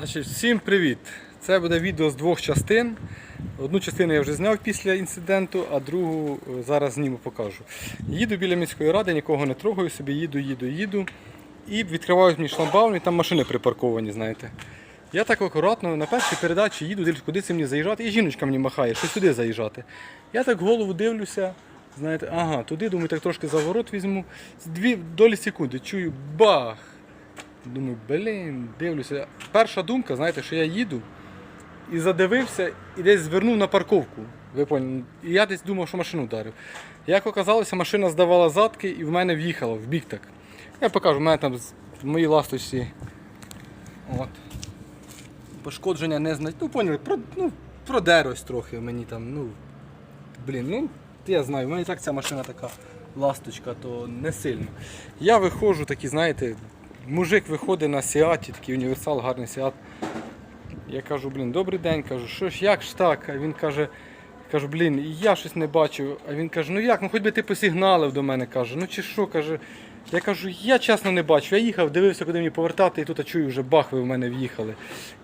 Значить, всім привіт! Це буде відео з двох частин. Одну частину я вже зняв після інциденту, а другу е, зараз зніму покажу. Їду біля міської ради, нікого не трогаю, собі їду, їду, їду. І відкривають мені шламбаум, і там машини припарковані, знаєте. Я так акуратно на першій передачі їду, дивлюсь, куди це мені заїжджати, і жіночка мені махає, що сюди заїжджати. Я так голову дивлюся, знаєте, ага, туди, думаю, так трошки за ворот візьму. Дві долі секунди чую бах! Думаю, блін, дивлюся. Перша думка, знаєте, що я їду і задивився, і десь звернув на парковку. Ви поняли? І я десь думав, що машину вдарив. Як оказалося, машина здавала задки і в мене в'їхала в бік так. Я покажу, в мене там в моїй ласточці. От. Пошкодження не знаю. Ну, поняли, про, ну, продерлось трохи мені там. Ну, блін, ну, я знаю, в мене так ця машина така ласточка, то не сильно. Я виходжу, такий, знаєте, мужик виходить на Сіаті, такий універсал, гарний Сіат. Я кажу, блін, добрий день, кажу, що ж, як ж так? А він каже, кажу, блін, я щось не бачу. А він каже, ну як, ну хоч би ти посигналив до мене, каже, ну чи що, каже. Я кажу, я чесно не бачу. Я їхав, дивився, куди мені повертати, і тут а чую, вже бах, ви в мене в'їхали.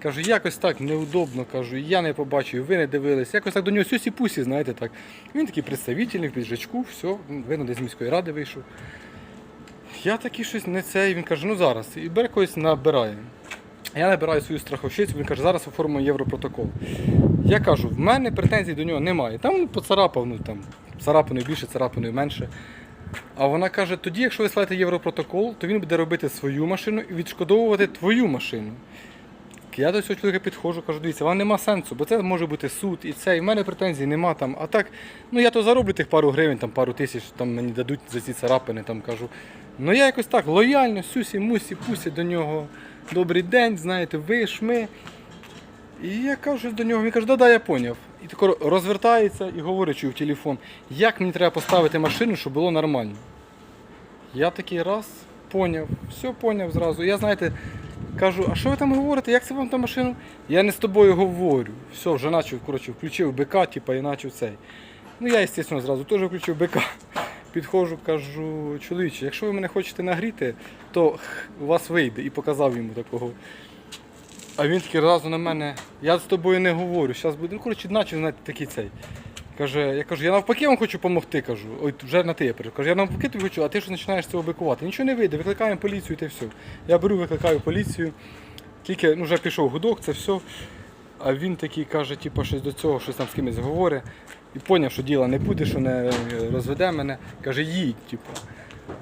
Кажу, якось так неудобно, кажу, я не побачив, ви не дивились. Якось так до нього сюсі пусі, знаєте так. Він такий представительний, в піджачку, все, видно, десь з міської ради вийшов. Я такий щось не цей, він каже, ну зараз. І бере когось набирає. Я набираю свою страховщицю, він каже, зараз оформимо європротокол. Я кажу, в мене претензій до нього немає. Там поцарапав, ну там царапиною більше, царапиною менше. А вона каже, тоді, якщо ви слаєте європротокол, то він буде робити свою машину і відшкодовувати твою машину. Я до цього чоловіка підходжу, кажу, дивіться, вам нема сенсу, бо це може бути суд і це, і в мене претензій нема там. А так, ну я то зароблю тих пару гривень, там пару тисяч там мені дадуть за ці царапини, там кажу. Ну я якось так лояльно, сюсі, мусі, пусі до нього. Добрий день, знаєте, ви шми. І я кажу до нього, він каже, да-да, я поняв. І тако розвертається і говорить чую в телефон, як мені треба поставити машину, щоб було нормально. Я такий раз поняв, все поняв зразу. Я, знаєте, кажу, а що ви там говорите? Як це вам та машину? Я не з тобою говорю. Все, вже почав, коротше, включив БК, типа, і почав цей. Ну я, звісно, зразу теж включив БК. Підходжу, кажу, чоловіче, якщо ви мене хочете нагріти, то у вас вийде. І показав йому такого. А він такий разу на мене, я з тобою не говорю, зараз буде. Ну, коротше, наче, знаєте, такий цей. Каже, я кажу, я навпаки вам хочу допомогти, кажу. Ой, вже на ти я перейшов. Кажу, я навпаки тобі хочу, а ти що починаєш цього бикувати. Нічого не вийде, викликаємо поліцію та все. Я беру, викликаю поліцію. Тільки ну, вже пішов гудок, це все. А він такий каже, типу, щось до цього, щось там з кимось говорить. І поняв, що діла не буде, що не розведе мене. Каже, їдь, типу.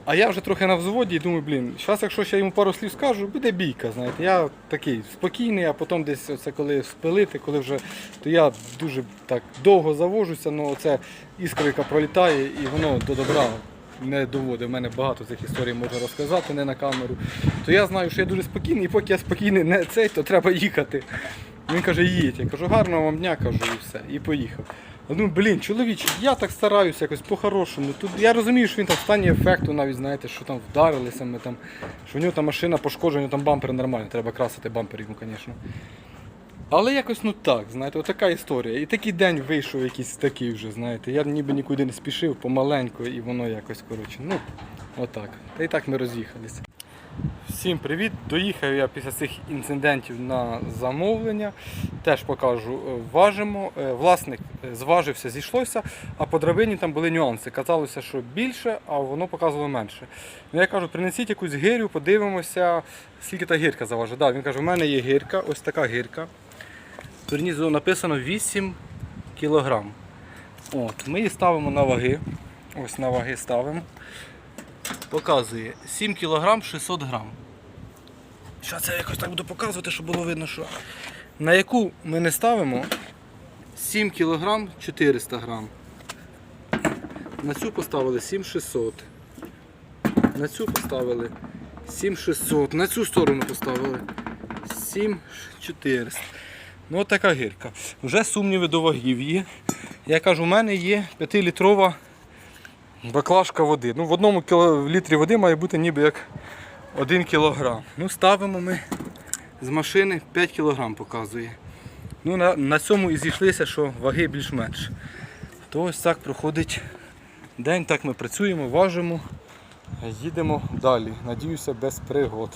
А я вже трохи на взводі і думаю, блін, зараз, якщо ще йому пару слів скажу, буде бійка. знаєте. Я такий спокійний, а потім десь оце коли спилити, коли вже, то я дуже так довго завожуся, але оце іскра, яка пролітає, і воно до добра не доводить. У мене багато цих історій можу розказати, не на камеру. То я знаю, що я дуже спокійний, і поки я спокійний не цей, то треба їхати. Він каже, їдь. Я кажу, гарного вам дня, кажу, і все. І поїхав. Я думаю, блін, чоловіче, я так стараюся якось по-хорошому. Тут я розумію, що він там в стані ефекту, навіть знаєте, що там вдарилися ми там, що в нього там машина пошкоджена, там бампер нормальний, треба красити бампер йому, звісно. Але якось ну так, знаєте, отака історія. І такий день вийшов якийсь такий вже, знаєте. Я ніби нікуди не спішив, помаленьку, і воно якось, коротше, ну, отак. Та і так ми роз'їхалися. Всім привіт! Доїхав я після цих інцидентів на замовлення. Теж покажу, Е, важимо. Е, Власник е, зважився, зійшлося, а по драбині там були нюанси. Казалося, що більше, а воно показувало менше. Ну, я кажу, принесіть якусь гирю, подивимося, скільки та гірка заважить. Да, він каже, в мене є гірка, ось така гірка. Турнізу написано 8 кілограм. От, ми її ставимо на ваги. Ось на ваги ставимо. Показує 7 кг 600 грам. Зараз я якось так буду показувати, щоб було видно, що. На яку ми не ставимо 7 кг 400 грам. На цю поставили 7600. На цю поставили 7600. На цю сторону поставили 7400. Ну от така гірка. Вже сумніви до вагів є. Я кажу, у мене є 5-літрова баклажка води. Ну, в одному літрі води має бути ніби як 1 кг. Ну, ставимо ми з машини 5 кг показує. Ну, на, на цьому і зійшлися, що ваги більш-менш. То ось так проходить день, так ми працюємо, важимо, їдемо далі. Надіюся, без пригод.